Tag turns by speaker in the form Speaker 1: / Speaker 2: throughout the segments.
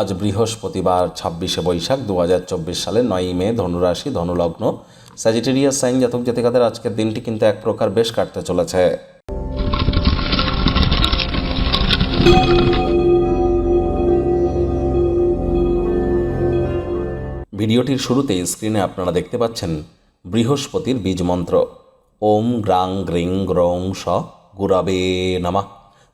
Speaker 1: আজ বৃহস্পতিবার, ছাব্বিশে বৈশাখ দু সালের নয়ই মে, ধনুরাশি, ধনুলগ্ন স্যাজিটেরিয়াস সাইন জাতক জাতিকাদের আজকের দিনটি কিন্তু এক প্রকার বেশ কাটতে চলেছে। ভিডিওটির শুরুতেই স্ক্রিনে আপনারা দেখতে পাচ্ছেন বৃহস্পতির বীজ মন্ত্র। ওম গ্রাং গ্রিং গ্রং স, গুরাবে, নামা।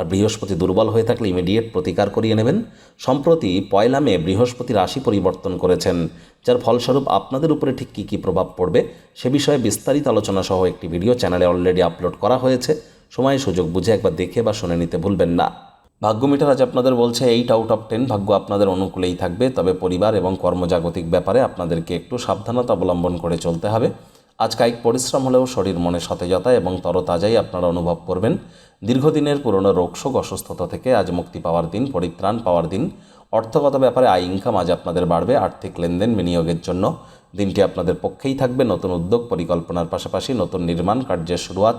Speaker 1: আর বৃহস্পতি দুর্বল হয়ে থাকলে ইমিডিয়েট প্রতিকার করিয়ে নেবেন। সম্প্রতি পয়লা মে বৃহস্পতি রাশি পরিবর্তন করেছেন, যার ফলস্বরূপ আপনাদের উপরে ঠিক কী কী প্রভাব পড়বে সে বিষয়ে বিস্তারিত আলোচনা সহ একটি ভিডিও চ্যানেলে অলরেডি আপলোড করা হয়েছে। সময় সুযোগ বুঝে একবার দেখে বা শুনে নিতে ভুলবেন না। ভাগ্য মিটার আজ আপনাদের বলছে এইট আউট অফ টেন ভাগ্য আপনাদের অনুকূলেই থাকবে। তবে পরিবার এবং কর্মজাগতিক ব্যাপারে আপনাদেরকে একটু সাবধানতা অবলম্বন করে চলতে হবে। আজ কায়িক পরিশ্রম হলেও শরীর মনে সতেজতা এবং তরতাজাই আপনারা অনুভব করবেন। দীর্ঘদিনের পুরনো রোগশোক অসুস্থতা থেকে আজ মুক্তি পাওয়ার দিন, পরিত্রাণ পাওয়ার দিন। অর্থগত ব্যাপারে আয় ইনকাম আজ আপনাদের বাড়বে। আর্থিক লেনদেন বিনিয়োগের জন্য দিনটি আপনাদের পক্ষেই থাকবে। নতুন উদ্যোগ, পরিকল্পনার পাশাপাশি নতুন নির্মাণ কার্যের শুরুয়াত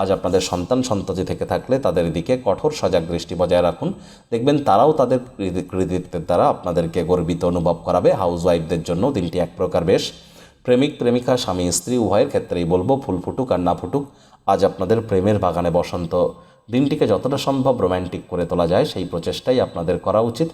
Speaker 1: আজ আপনাদের সন্তান সন্ততি থেকে থাকলে তাদের দিকে কঠোর সজাগ দৃষ্টি বজায় রাখুন। দেখবেন তারাও তাদের কৃতিত্বের দ্বারা আপনাদেরকে গর্বিত অনুভব করাবে। হাউস ওয়াইফদের জন্য দিনটি এক প্রকার বেশ। প্রেমিক, প্রেমিকা, স্বামী, স্ত্রী, উভয়ের ক্ষেত্রেই বলব, ফুল ফুটুক আর না ফুটুক, আজ আপনাদের প্রেমের বাগানে বসন্ত। দিনটিকে যতটা সম্ভব রোম্যান্টিক করে তোলা যায়, সেই প্রচেষ্টাই আপনাদের করা উচিত।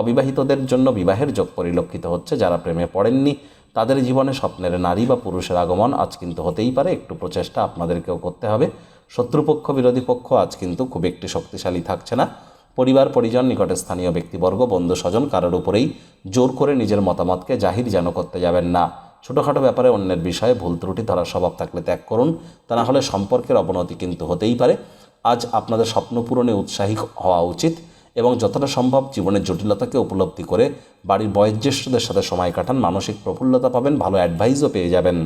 Speaker 1: অবিবাহিতদের জন্য বিবাহের যোগ পরিলক্ষিত হচ্ছে যারা প্রেমে পড়েননি। তাদের জীবনে স্বপ্নের নারী বা পুরুষের আগমন আজ কিন্তু হতেই পারে, একটু প্রচেষ্টা আপনাদেরকেও করতে হবে। শত্রুপক্ষ, বিরোধী পক্ষ আজ কিন্তু খুব একটি শক্তিশালী থাকছে না। পরিবার, পরিজন, নিকটে স্থানীয় ব্যক্তিবর্গ, বন্ধু, স্বজন কারোর উপরেই জোর করে নিজের মতামতকে জাহির যেন করতে যাবেন না। ছোটোখাটো ব্যাপারে অন্যের বিষয়ে ভুল ত্রুটি ধরার স্বভাব থাকলে ত্যাগ করুন, তা না হলে সম্পর্কের অবনতি কিন্তু হতেই পারে। আজ আপনাদের স্বপ্ন পূরণে উৎসাহী হওয়া উচিত। এবং যতটা সম্ভব জীবনের জটিলতাকে উপলব্ধি করে বাড়ির বয়োজ্যেষ্ঠদের সাথে সময় কাটান, মানসিক প্রফুল্লতা পাবেন, ভালো অ্যাডভাইসও পেয়ে যাবেন।